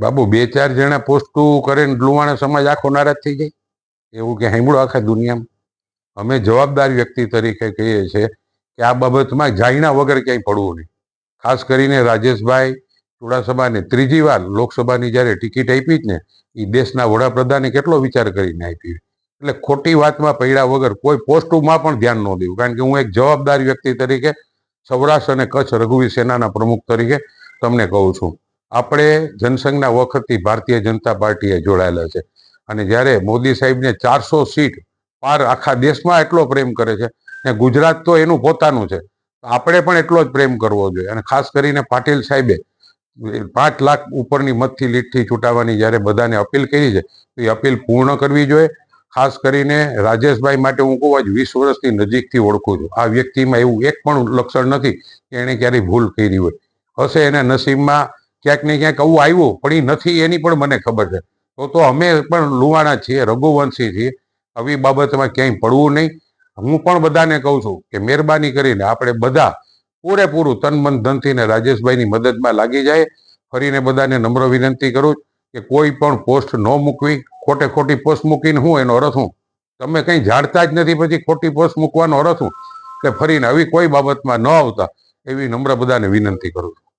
બાબુ, બે ચાર જણા પોસ્ટું કરીને લુવાણા સમાજ આખો નારાજ થઈ જાય? એવું કે હેમળો આખા દુનિયામાં. અમે જવાબદાર વ્યક્તિ તરીકે કહીએ છીએ કે આ બાબતમાં જાયના વગર ક્યાંય પડવું નહીં. ખાસ કરીને રાજેશભાઈ ચુડાસમાને ત્રીજી વાર લોકસભાની જ્યારે ટિકિટ આપી જ ને એ દેશના વડાપ્રધાને કેટલો વિચાર કરીને આપી. એટલે ખોટી વાતમાં પડ્યા વગર કોઈ પોસ્ટમાં પણ ધ્યાન ન દેવું. કારણ કે હું એક જવાબદાર વ્યક્તિ તરીકે સૌરાષ્ટ્ર અને કચ્છ રઘુવીર સેનાના પ્રમુખ તરીકે તમને કહું છું. આપણે જનસંઘના વખતથી ભારતીય જનતા પાર્ટીએ જોડાયેલા છે. અને જ્યારે મોદી સાહેબને ચારસો સીટ પાર આખા દેશમાં એટલો પ્રેમ કરે છે ને ગુજરાત તો એનું પોતાનું છે આપણે પણ એટલો જ પ્રેમ કરવો જોઈએ. અને ખાસ કરીને પાટીલ સાહેબે પાંચ લાખ ઉપરની મતથી લીટથી ચૂંટાવાની જ્યારે બધાને અપીલ કરી છે, તો એ અપીલ પૂર્ણ કરવી જોઈએ. ખાસ કરીને રાજેશભાઈ માટે હું કહું આજ વીસ વર્ષની નજીકથી ઓળખું છું. આ વ્યક્તિમાં એવું એક પણ લક્ષણ નથી કે એણે ક્યારેય ભૂલ કરી હોય. હશે એને નસીબમાં ક્યાંક ને ક્યાંક આવું આવ્યું, પણ એ નથી એની પણ મને ખબર છે. તો તો અમે પણ લુવાણા છીએ, રઘુવંશી છીએ. આવી બાબતમાં ક્યાંય પડવું નહીં. હું પણ બધાને કહું છું કે મહેરબાની કરીને આપણે બધા પૂરેપૂરું તન મન ધનથી ને રાજેશભાઈની મદદમાં લાગી જાય. ફરીને બધાને નમ્ર વિનંતી કરું કે કોઈ પણ પોસ્ટ ન મૂકવી. ખોટે ખોટી પોસ્ટ મૂકીને હું એનો અર્થ હું? તમે કંઈ જાણતા જ નથી, પછી ખોટી પોસ્ટ મૂકવાનો અર્થ હું? કે ફરીને આવી કોઈ બાબતમાં ન આવતા એવી નમ્ર બધાને વિનંતી કરું છું.